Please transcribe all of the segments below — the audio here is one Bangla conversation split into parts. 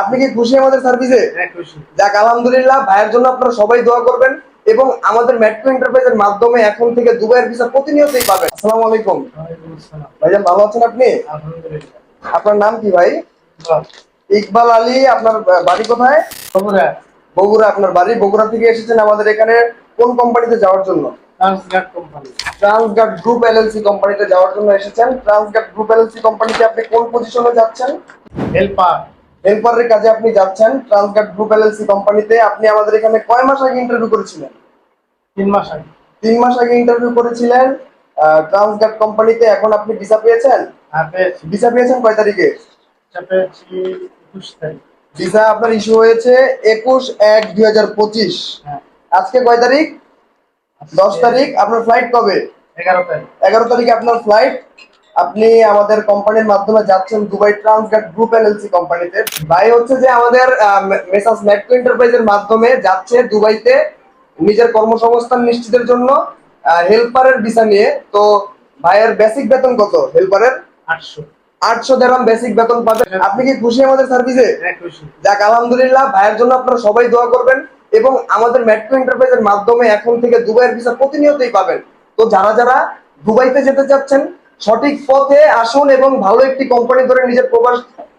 আপনি কি খুশি আমাদের সার্ভিসে হ্যাঁ যাক আলহামদুলিল্লাহ ভাইয়ের জন্য আপনারা সবাই দোয়া করবেন এবং আমাদের মেট্রো এন্টারপ্রাইজের মাধ্যমে এখন থেকে দুবাইয়ের ভিসা প্রতিনিয়তই পাবেন। আসসালামু আলাইকুম। ভাইজান ভালো আছেন আপনি? আপনার নাম কি ভাই? ইকবাল। আলী আপনার বাড়ি কোথায়? খবরা বগুড়া আপনার বাড়ি বগুড়া থেকে এসেছেন আমাদের এখানে কোন কোম্পানিতে যাওয়ার জন্য? ট্রান্সগার্ড গ্রুপ এলএলসি কোম্পানিতে যাওয়ার জন্য এসেছেন। ট্রান্সগার্ড গ্রুপ এলএলসি কোম্পানিতে আপনি কোন পজিশনে যাচ্ছেন? হেল্পার। হেল্পারের কাজে আপনি যাচ্ছেন ট্রান্সগার্ড গ্রুপ এলএলসি কোম্পানিতে। আপনি আমাদের এখানে কয় মাস আগে ইন্টারভিউ করেছিলেন? তিন মাস আগে। তিন মাস আগে ইন্টারভিউ করেছিলেন ট্রান্সগার্ড কোম্পানিতে। এখন আপনি ভিসা পেয়েছেন? হ্যাঁ পেয়েছি। ভিসা পেয়েছেন কয় তারিখ? ভিসা আপনার ইস্যু হয়েছে একুশ এক দুই হাজার পঁচিশ। হ্যাঁ। আজকে কয় তারিখ? দশ তারিখ। আপনার ফ্লাইট কবে? এগারো তারিখ। এগারো তারিখে আপনার ফ্লাইট আপনি আমাদের কোম্পানির মাধ্যমে যাচ্ছেন দুবাই ট্রান্সগার্ড গ্রুপ এলএলসি কোম্পানিতে। ভাই হচ্ছে যে আমাদের মেসাস মেট্রো এন্টারপ্রাইজের মাধ্যমে যাচ্ছে দুবাইতে নিজের কর্মসংস্থান নিশ্চিতের জন্য হেল্পারের ভিসা নিয়ে। তো ভাইয়ের বেসিক বেতন কত হেল্পারের? আটশো। আটশো দেড়াম বেসিক বেতন পাবেন। আপনি কি খুশি আমাদের সার্ভিসে? হ্যাঁ খুশি। যাক আলহামদুলিল্লাহ ভাইয়ের জন্য আপনারা সবাই দোয়া করবেন এবং আমাদের মেট্রো এন্টারপ্রাইজের মাধ্যমে এখন থেকে দুবাইয়ের ভিসা প্রতিনিয়তই পাবেন। তো যারা যারা দুবাইতে যেতে চাচ্ছেন সঠিক পথে আসুন এবং ভালো একটি কোম্পানি ধরে নিজের প্রবাস,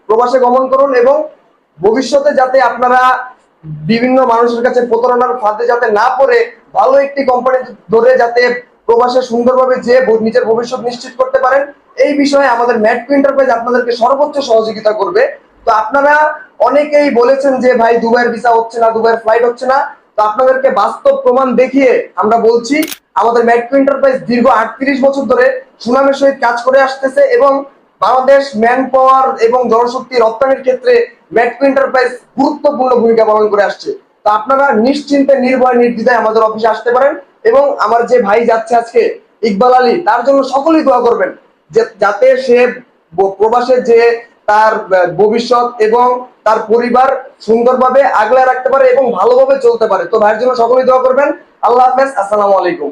প্রবাসে গমন করুন এবং ভবিষ্যতে যাতে আপনারা বিভিন্ন মানুষের কাছে প্রতারণার ফাঁদে যাতে না পড়ে, ভালো একটি কোম্পানি ধরে যাতে প্রবাসে সুন্দরভাবে যে নিজের ভবিষ্যৎ নিশ্চিত করতে পারেন, এই বিষয়ে আমাদের ম্যাট্রো এন্টারপ্রাইজ আপনাদেরকে সর্বোচ্চ সহযোগিতা করবে। তো আপনারা অনেকেই বলেছেন যে, ভাই, দুবাইয়ের ভিসা হচ্ছে না, দুবাইয়ের ফ্লাইট হচ্ছে না। তো আপনাদেরকে বাস্তব প্রমাণ দেখিয়ে আমরা বলছি আমাদের মেট্রো এন্টারপ্রাইজ দীর্ঘ আটত্রিশ বছর ধরে সুনামের সহিত কাজ করে আসতেছে এবং বাংলাদেশ ম্যান পাওয়ার এবং জনশক্তি রপ্তানির ক্ষেত্রে মেট্রো এন্টারপ্রাইজ গুরুত্বপূর্ণ ভূমিকা পালন করে আসছে। তো আপনারা নিশ্চিন্তে নির্ভয় নির্দ্বিধায় আমাদের অফিসে আসতে পারেন এবং আমার যে ভাই যাচ্ছে আজকে, ইকবাল আলী, তার জন্য সকলেই দোয়া করবেন যাতে সে প্রবাসে যে তার ভবিষ্যৎ এবং তার পরিবার সুন্দরভাবে আগলে রাখতে পারে এবং ভালোভাবে চলতে পারে। তো ভাইয়ের জন্য সকলেই দোয়া করবেন। আল্লাহ হাফেজ। আসসালামু আলাইকুম।